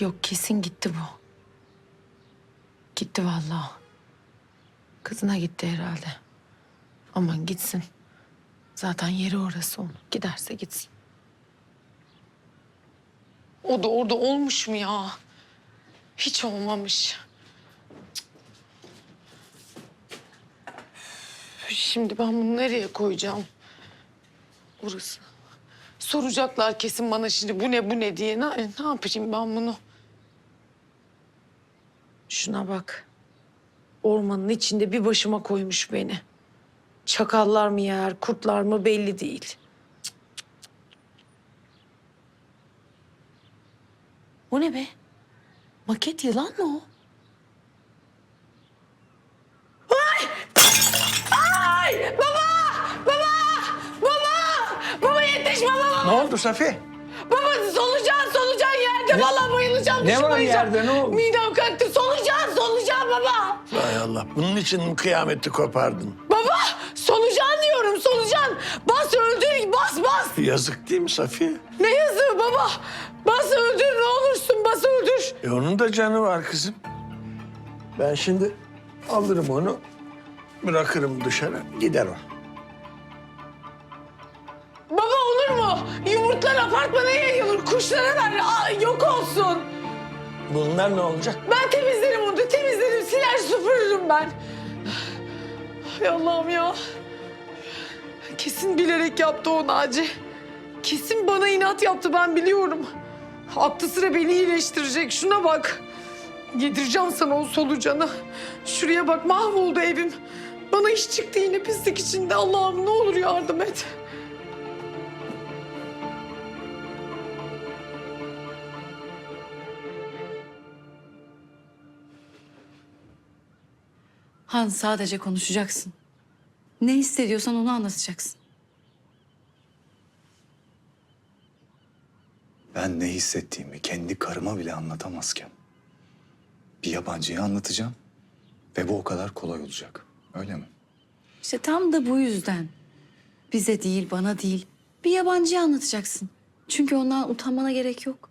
Yok kesin gitti bu. Gitti vallahi. Kızına gitti herhalde. Aman gitsin. Zaten yeri orası onun. Giderse gitsin. O da orada olmuş mu ya? Hiç olmamış. Şimdi ben bunu nereye koyacağım? Burası. Soracaklar kesin bana şimdi bu ne bu ne diye. Ne, ne yapayım ben bunu? Şuna bak. Ormanın içinde bir başıma koymuş beni. Çakallar mı yer, kurtlar mı belli değil. O ne be? Maket yılan mı o? Ay! Ay! Baba! Baba! Baba! Baba yetiş baba! Ne oldu Safi? Baba solucan solucan yerde. Vallahi bayılacağım. ne var yerde, ne oldu? Midem kalktı. Baba. Hay Allah. Bunun için mi kıyameti kopardın? Baba solucan diyorum solucan. Bas öldür bas bas. Yazık değil mi Safiye? Ne yazığı baba? Bas öldür ne olursun bas öldür. E onun da canı var kızım. Ben şimdi alırım onu, bırakırım dışarı, gider o. Baba olur mu? Yumurtlar apartmana yayılır. Kuşlara ver. Aa, yok olsun. Bunlar ne olacak? Ben temizlerim onu. Temizlerim. Siler süpürürüm ben. Hay Allah'ım ya. Kesin bilerek yaptı o Naci. Kesin bana inat yaptı ben biliyorum. Aklı sıra beni iyileştirecek. Şuna bak. Yedireceğim sana o solucanı. Şuraya bak mahvoldu evim. Bana iş çıktı yine pislik içinde. Allah'ım ne olur yardım et. Han sadece konuşacaksın. Ne hissediyorsan onu anlatacaksın. Ben ne hissettiğimi kendi karıma bile anlatamazken bir yabancıya anlatacağım ve bu o kadar kolay olacak. Öyle mi? İşte tam da bu yüzden. Bize değil, bana değil. Bir yabancıya anlatacaksın. Çünkü ondan utanmana gerek yok.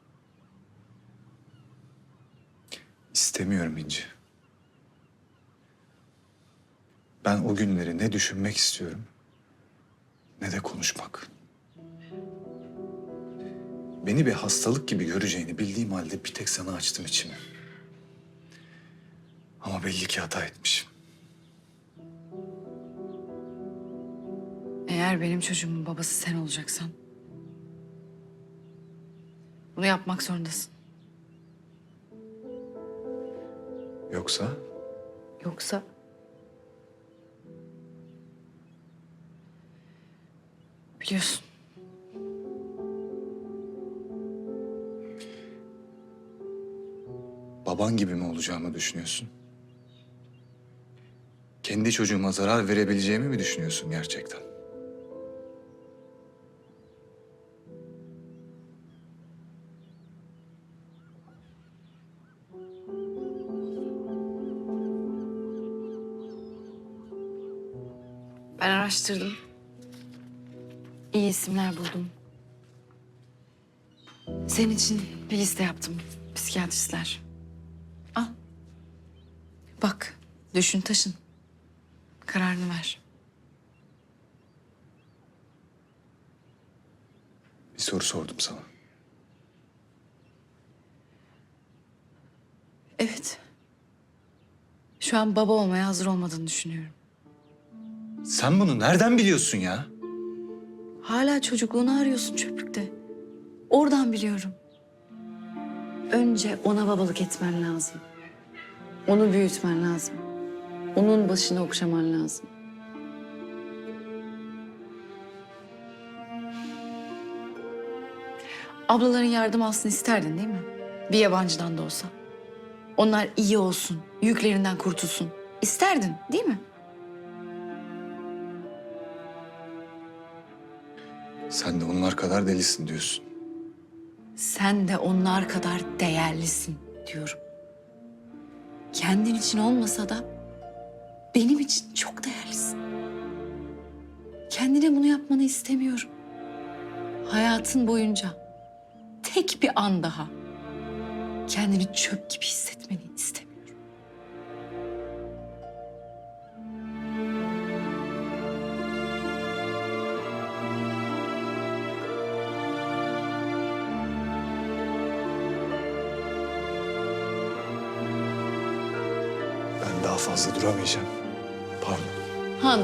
İstemiyorum İnci. Ben o günleri ne düşünmek istiyorum ne de konuşmak. Beni bir hastalık gibi göreceğini bildiğim halde bir tek sana açtım içimi. Ama belli ki hata etmişim. Eğer benim çocuğumun babası sen olacaksan... Bunu yapmak zorundasın. Yoksa Yoksa... Biliyorsun. baban gibi mi olacağımı düşünüyorsun? Kendi çocuğuma zarar verebileceğimi mi düşünüyorsun gerçekten? Ben araştırdım. İyi isimler buldum. Senin için bir liste yaptım. Psikiyatristler. Al. Bak, düşün taşın. Kararını ver. Bir soru sordum sana. Evet. Şu an baba olmaya hazır olmadığını düşünüyorum. Sen bunu nereden biliyorsun ya? Hala çocukluğunu arıyorsun çöplükte. Oradan biliyorum. Önce ona babalık etmen lazım. Onu büyütmen lazım. Onun başını okşaman lazım. Ablaların yardım alsın isterdin değil mi? Bir yabancıdan da olsa. Onlar iyi olsun, yüklerinden kurtulsun. İsterdin değil mi? Sen de onlar kadar delisin diyorsun. Sen de onlar kadar değerlisin diyorum. Kendin için olmasa da benim için çok değerlisin. Kendine bunu yapmanı istemiyorum. Hayatın boyunca tek bir an daha kendini çöp gibi hissetmeni istemiyorum. Daha fazla duramayacağım. Pardon. Han.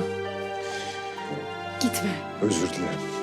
Gitme. Özür dilerim.